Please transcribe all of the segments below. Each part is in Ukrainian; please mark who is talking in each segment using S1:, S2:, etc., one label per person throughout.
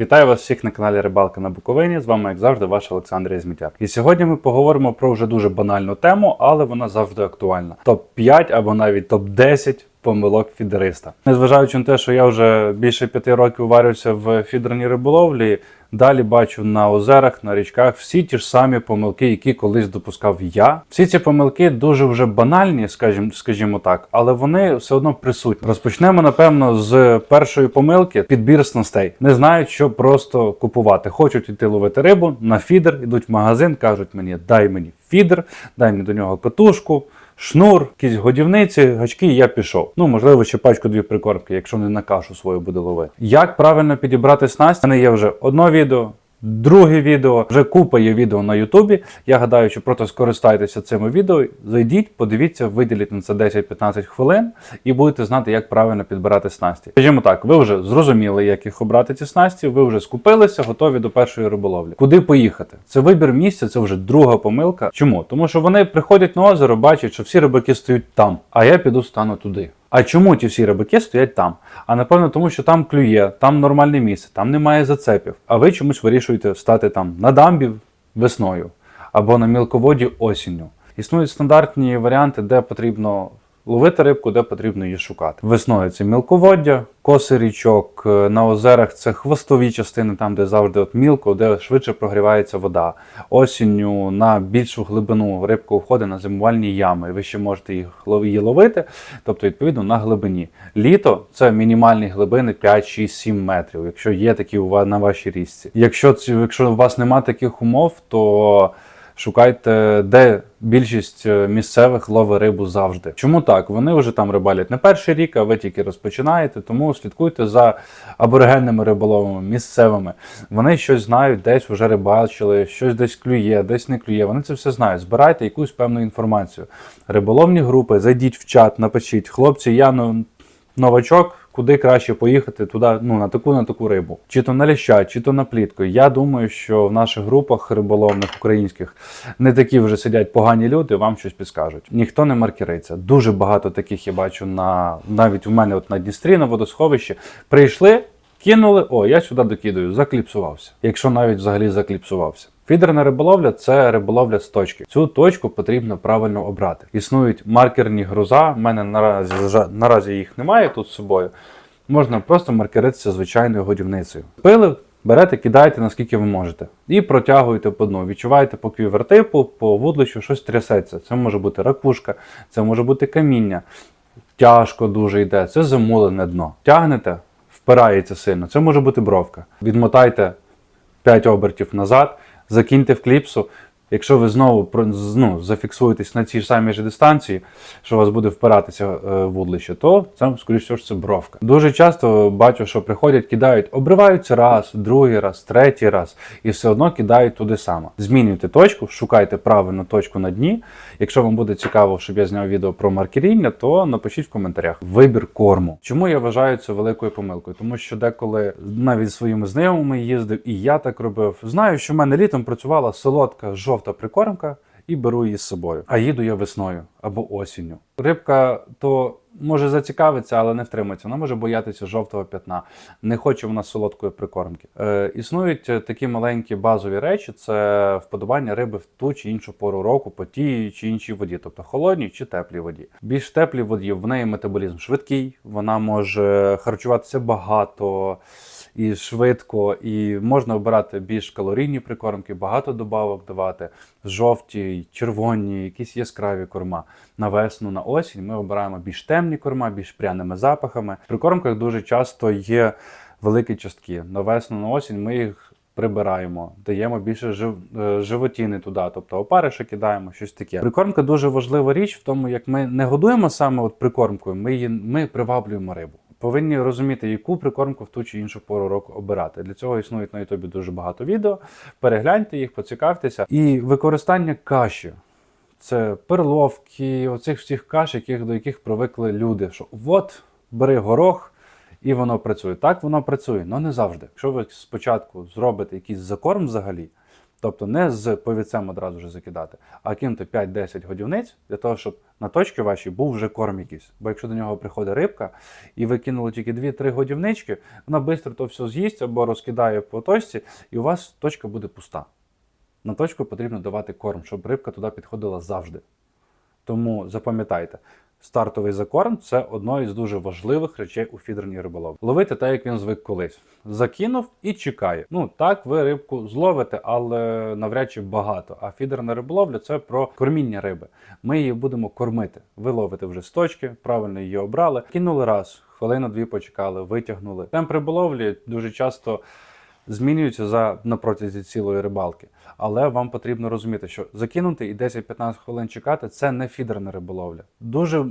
S1: Вітаю вас всіх на каналі Рибалка на Буковині. З вами, як завжди, ваш Олександр Ізмітяк. І сьогодні ми поговоримо про вже дуже банальну тему, але вона завжди актуальна. Топ 5 або навіть топ 10 помилок фідериста. Незважаючи на те, що я вже більше п'яти років варюся в фідерній риболовлі, далі бачу на озерах, на річках всі ті ж самі помилки, які колись допускав я. Всі ці помилки дуже вже банальні, скажімо, скажімо так, але вони все одно присутні. Розпочнемо, напевно, з першої помилки підбір снастей. Не знають, що просто купувати. Хочуть йти ловити рибу на фідер, йдуть в магазин, кажуть мені, дай мені фідер, дай мені до нього катушку. Шнур, якісь годівниці, гачки, і я пішов. Ну, можливо, ще пачку дві прикормки, якщо не на кашу свою буде ловити. Як правильно підібрати снасть? У мене є вже одно відео, друге відео, вже купа є відео на Ютубі. Я гадаю, що просто скористайтеся цими відео. Зайдіть, подивіться, виділіть на це 10-15 хвилин і будете знати, як правильно підбирати снасті. Скажімо так, ви вже зрозуміли, як їх обрати ці снасті, ви вже скупилися, готові до першої риболовлі. Куди поїхати? Це вибір місця, це вже друга помилка. Чому? Тому що вони приходять на озеро, бачать, що всі рибаки стоять там, а я піду стану туди. А чому ті всі рибаки стоять там? А напевно, тому що там клює, там нормальне місце, там немає зацепів. А ви чомусь вирішуєте стати там на дамбі весною або на мілководі осінню. Існують стандартні варіанти, де потрібно ловити рибку, де потрібно її шукати. Весною це мілководдя, коси річок, е, на озерах це хвостові частини, там де завжди от мілко, де швидше прогрівається вода. Осінню на більшу глибину рибка входить на зимувальні ями. Ви ще можете їх її ловити, тобто відповідно на глибині. Літо це мінімальні глибини 5, 6, 7 метрів, якщо є такі у вас на вашій річці. Якщо якщо у вас немає таких умов, то Шукайте, де більшість е, місцевих ловить рибу завжди. Чому так? Вони вже там рибалять не перший рік, а ви тільки розпочинаєте, тому слідкуйте за аборигенними риболовами, місцевими. Вони щось знають, десь вже рибачили, щось десь клює, десь не клює. Вони це все знають. Збирайте якусь певну інформацію. Риболовні групи, зайдіть в чат, напишіть, хлопці, я ну, новачок. Куди краще поїхати туди, ну на таку на таку рибу, чи то на ліща, чи то на плітку. Я думаю, що в наших групах риболовних українських не такі вже сидять погані люди, вам щось підскажуть. Ніхто не маркериться. Дуже багато таких я бачу на навіть у мене от на Дністрі, на водосховищі. Прийшли, кинули, о, я сюди докидаю, закліпсувався. Якщо навіть взагалі закліпсувався. Фідерна риболовля це риболовля з точки. Цю точку потрібно правильно обрати. Існують маркерні груза. У мене наразі наразі їх немає тут з собою. Можна просто маркеритися звичайною годівницею. Пили, берете, кидаєте наскільки ви можете. І протягуєте по дну. Відчуваєте по квівертипу, по вудлищу щось трясеться. Це може бути ракушка, це може бути каміння. Тяжко дуже йде. Це замулене дно. Тягнете, впирається сильно. Це може бути бровка. Відмотайте 5 обертів назад, закиньте в кліпсу. Якщо ви знову ну, зафіксуєтесь на цій ж самій же дистанції, що у вас буде впиратися е, вудлище, то це, скоріш всього, це бровка. Дуже часто бачу, що приходять, кидають, обриваються раз, другий раз, третій раз, і все одно кидають туди саме. Змінюйте точку, шукайте правильну точку на дні. Якщо вам буде цікаво, щоб я зняв відео про маркеріння, то напишіть в коментарях. Вибір корму. Чому я вважаю це великою помилкою? Тому що деколи навіть своїми знайомими їздив, і я так робив. Знаю, що в мене літом працювала солодка жовта прикормка. І беру її з собою. А їду я весною або осінню. Рибка то може зацікавитися, але не втримається. Вона може боятися жовтого п'ятна. Не хоче вона солодкої прикормки. Е, існують е, такі маленькі базові речі: це вподобання риби в ту чи іншу пору року по тій чи іншій воді, тобто холодній чи теплій воді. Більш теплій воді в неї метаболізм швидкий, вона може харчуватися багато і швидко, і можна обирати більш калорійні прикормки, багато добавок давати, жовті, червоні, якісь яскраві корма. На весну, на осінь ми обираємо більш темні корма, більш пряними запахами. В прикормках дуже часто є великі частки. На весну, на осінь ми їх прибираємо, даємо більше жив, е, животіни туди, тобто опариші кидаємо, щось таке. Прикормка дуже важлива річ в тому, як ми не годуємо саме от прикормкою, ми її ми приваблюємо рибу. Повинні розуміти, яку прикормку в ту чи іншу пору року обирати. Для цього існують на Ютубі дуже багато відео. Перегляньте їх, поцікавтеся. І використання каші. Це перловки, оцих всіх каш, яких, до яких привикли люди. Що от бери горох, і воно працює. Так воно працює, але не завжди. Якщо ви спочатку зробите якийсь закорм взагалі, Тобто не з повіцем одразу ж закидати, а кинути 5-10 годівниць для того, щоб на точці вашій був вже корм якийсь. Бо якщо до нього приходить рибка, і ви кинули тільки 2-3 годівнички, вона швидко то все з'їсть або розкидає по точці, і у вас точка буде пуста. На точку потрібно давати корм, щоб рибка туди підходила завжди. Тому запам'ятайте, стартовий закорм це одно із дуже важливих речей у фідерній риболовлі. Ловити так, як він звик колись. Закинув і чекає. Ну так, ви рибку зловите, але навряд чи багато. А фідерна риболовля це про корміння риби. Ми її будемо кормити. Ви ловите вже з точки, правильно її обрали. Кинули раз, хвилину-дві почекали, витягнули. Темп риболовлі дуже часто змінюються за на протязі цілої рибалки. Але вам потрібно розуміти, що закинути і 10-15 хвилин чекати це не фідерна риболовля. Дуже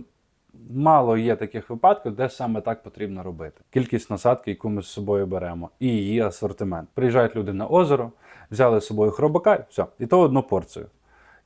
S1: мало є таких випадків, де саме так потрібно робити. Кількість насадки, яку ми з собою беремо, і її асортимент. Приїжджають люди на озеро, взяли з собою хробака, все, і то одну порцію.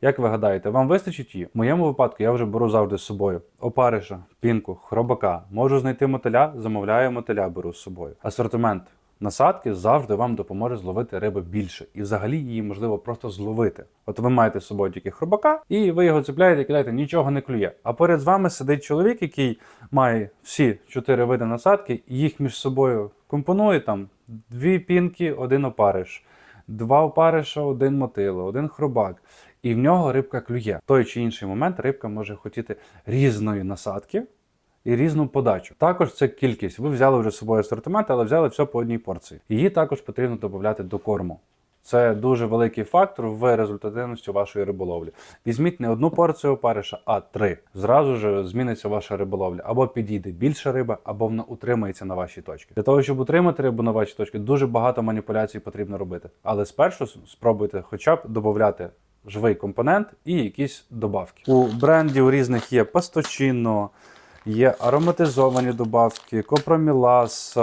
S1: Як ви гадаєте, вам вистачить її? В моєму випадку я вже беру завжди з собою опариша, пінку, хробака. Можу знайти мотиля, замовляю мотиля, беру з собою. Асортимент насадки завжди вам допоможе зловити риби більше. І взагалі її можливо просто зловити. От ви маєте з собою тільки хробака, і ви його цепляєте кидаєте, нічого не клює. А поряд з вами сидить чоловік, який має всі чотири види насадки, і їх між собою компонує там дві пінки, один опариш. Два опариша, один мотило, один хробак. І в нього рибка клює. В той чи інший момент рибка може хотіти різної насадки і різну подачу. Також це кількість. Ви взяли вже з собою асортимент, але взяли все по одній порції. Її також потрібно додати до корму. Це дуже великий фактор в результативності вашої риболовлі. Візьміть не одну порцію опариша, а три. Зразу ж зміниться ваша риболовля. Або підійде більше риби, або вона утримається на вашій точці. Для того, щоб утримати рибу на вашій точці, дуже багато маніпуляцій потрібно робити. Але спершу спробуйте хоча б додати живий компонент і якісь добавки. У брендів різних є пасточино, Є ароматизовані добавки, копромілас,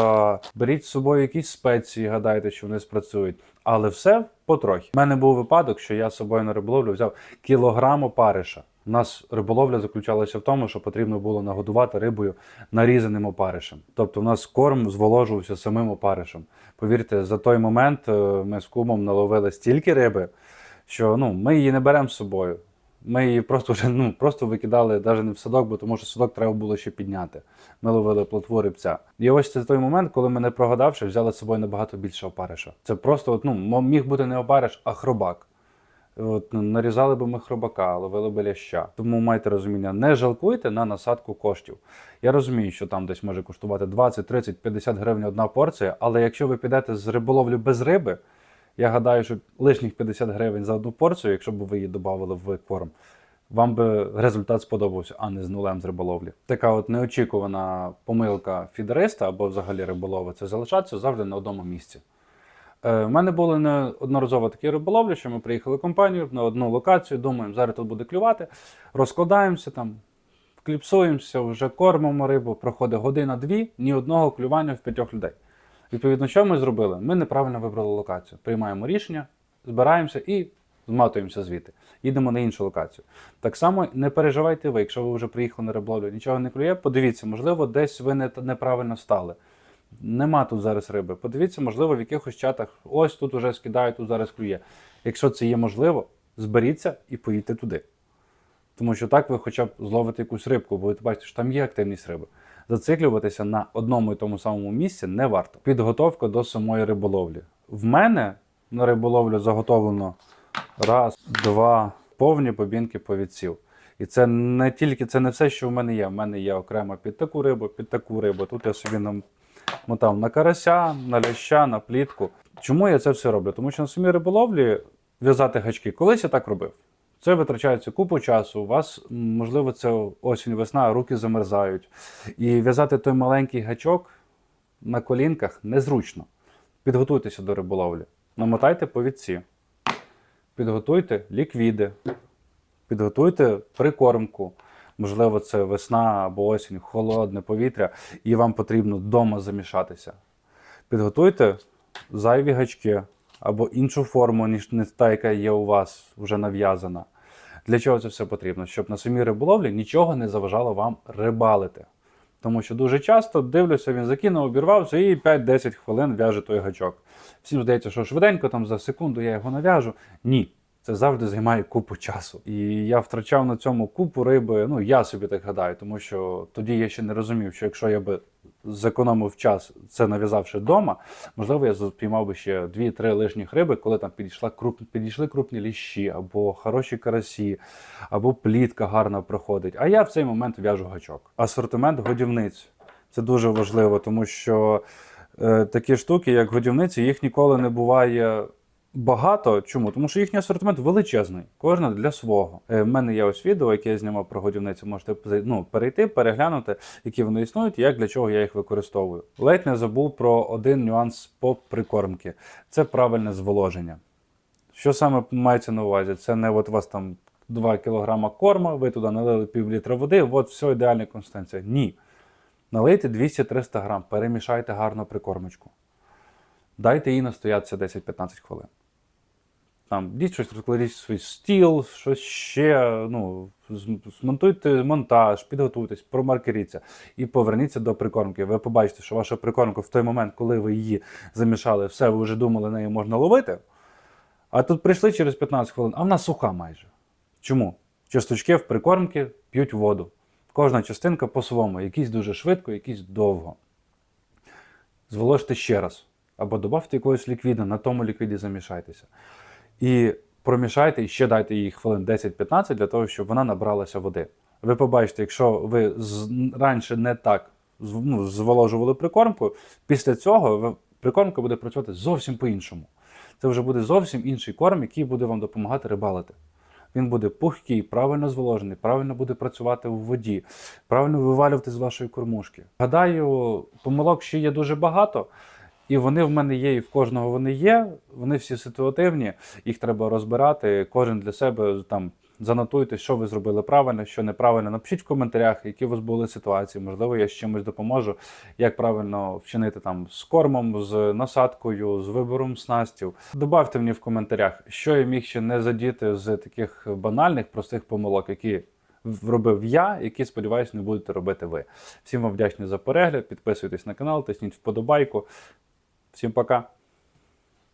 S1: беріть з собою якісь спеції, гадайте, що вони спрацюють. Але все потрохи. У мене був випадок, що я з собою на риболовлю взяв кілограм опариша. У нас риболовля заключалася в тому, що потрібно було нагодувати рибою нарізаним опаришем. Тобто у нас корм зволожувався самим опаришем. Повірте, за той момент е, ми з кумом наловили стільки риби, що ну, ми її не беремо з собою. Ми її просто вже ну, просто викидали навіть не в садок, бо тому що садок треба було ще підняти. Ми ловили плотву рибця. І ось це той момент, коли ми не прогадавши, взяли з собою набагато більше опариша. Це просто ну, міг бути не опариш, а хробак. От, нарізали би ми хробака, ловили би ляща. Тому майте розуміння, не жалкуйте на насадку коштів. Я розумію, що там десь може коштувати 20, 30, 50 гривень одна порція, але якщо ви підете з риболовлі без риби, я гадаю, що лишніх 50 гривень за одну порцію, якщо б ви її додали в корм, вам би результат сподобався, а не з нулем з риболовлі. Така от неочікувана помилка фідериста або взагалі риболова це залишатися завжди на одному місці. Е, У мене були неодноразово такі риболовлі, що ми приїхали в компанію на одну локацію, думаємо, зараз тут буде клювати, розкладаємося там, кліпсуємося, вже кормимо рибу, проходить година-дві, ні одного клювання в п'ятьох людей. Відповідно, що ми зробили? Ми неправильно вибрали локацію. Приймаємо рішення, збираємося і зматуємося звідти. Їдемо на іншу локацію. Так само не переживайте ви, якщо ви вже приїхали на риболовлю, нічого не клює, подивіться, можливо, десь ви не, неправильно стали. Нема тут зараз риби. Подивіться, можливо, в якихось чатах ось тут уже скидають, тут зараз клює. Якщо це є можливо, зберіться і поїдьте туди. Тому що так ви хоча б зловите якусь рибку, бо ви бачите, що там є активність риби. Зациклюватися на одному і тому самому місці не варто. Підготовка до самої риболовлі. В мене на риболовлю заготовлено раз, два повні побінки повідців. І це не тільки це не все, що в мене є. В мене є окремо під таку рибу, під таку рибу. Тут я собі нам мотав на карася, на ляща, на плітку. Чому я це все роблю? Тому що на самій риболовлі в'язати гачки. Колись я так робив. Це витрачається купу часу. У вас, можливо, це осінь, весна, руки замерзають. І в'язати той маленький гачок на колінках незручно. Підготуйтеся до риболовлі. Намотайте повідці, підготуйте ліквіди, підготуйте прикормку. Можливо, це весна або осінь, холодне повітря, і вам потрібно вдома замішатися. Підготуйте зайві гачки або іншу форму, ніж не та, яка є у вас вже нав'язана. Для чого це все потрібно? Щоб на самій риболовлі нічого не заважало вам рибалити. Тому що дуже часто дивлюся, він закинув, обірвався і 5-10 хвилин в'яже той гачок. Всім здається, що швиденько там за секунду я його нав'яжу. Ні. Це завжди займає купу часу. І я втрачав на цьому купу риби. Ну я собі так гадаю, тому що тоді я ще не розумів, що якщо я би зекономив час, це нав'язавши вдома, можливо, я спіймав би ще 2-3 лишніх риби, коли там підійшла круп, підійшли крупні ліщі, або хороші карасі, або плітка гарно проходить. А я в цей момент в'яжу гачок. Асортимент годівниць. Це дуже важливо, тому що е, такі штуки, як годівниці, їх ніколи не буває. Багато чому? Тому що їхній асортимент величезний, кожна для свого. Е, в мене є ось відео, яке я знімав про годівниці. Можете ну, перейти, переглянути, які вони існують, і як для чого я їх використовую. Ледь не забув про один нюанс по прикормки: це правильне зволоження. Що саме мається на увазі? Це не от у вас там 2 кг корма, ви туди налили пів літра води, от все ідеальна консистенція. Ні. Налийте 200-300 грам, перемішайте гарно прикормочку. Дайте їй настоятися 10-15 хвилин. Там діть щось розкладіть свій стіл, щось ще. Ну, змонтуйте монтаж, підготуйтесь, промаркеріться і поверніться до прикормки. Ви побачите, що ваша прикормка в той момент, коли ви її замішали, все, ви вже думали, неї можна ловити. А тут прийшли через 15 хвилин, а вона суха майже. Чому? Часточки в прикормки п'ють воду. Кожна частинка по-своєму, якісь дуже швидко, якісь довго. Зволожте ще раз. Або додавте якогось ліквіду, на тому ліквіді замішайтеся. І промішайте і ще дайте їй хвилин 10-15 для того, щоб вона набралася води. Ви побачите, якщо ви з, раніше не так ну, зволожували прикормку, після цього прикормка буде працювати зовсім по-іншому. Це вже буде зовсім інший корм, який буде вам допомагати рибалити. Він буде пухкий, правильно зволожений, правильно буде працювати у воді, правильно вивалювати з вашої кормушки. Гадаю, помилок ще є дуже багато, і вони в мене є, і в кожного вони є. Вони всі ситуативні, їх треба розбирати. Кожен для себе там занотуйте, що ви зробили правильно, що неправильно. Напишіть в коментарях, які у вас були ситуації. Можливо, я з чимось допоможу, як правильно вчинити там з кормом, з насадкою, з вибором снастів. Добавте мені в коментарях, що я міг ще не задіти з таких банальних, простих помилок, які робив я, які, сподіваюся, не будете робити ви. Всім вам вдячний за перегляд. Підписуйтесь на канал, тисніть вподобайку. Всім пока.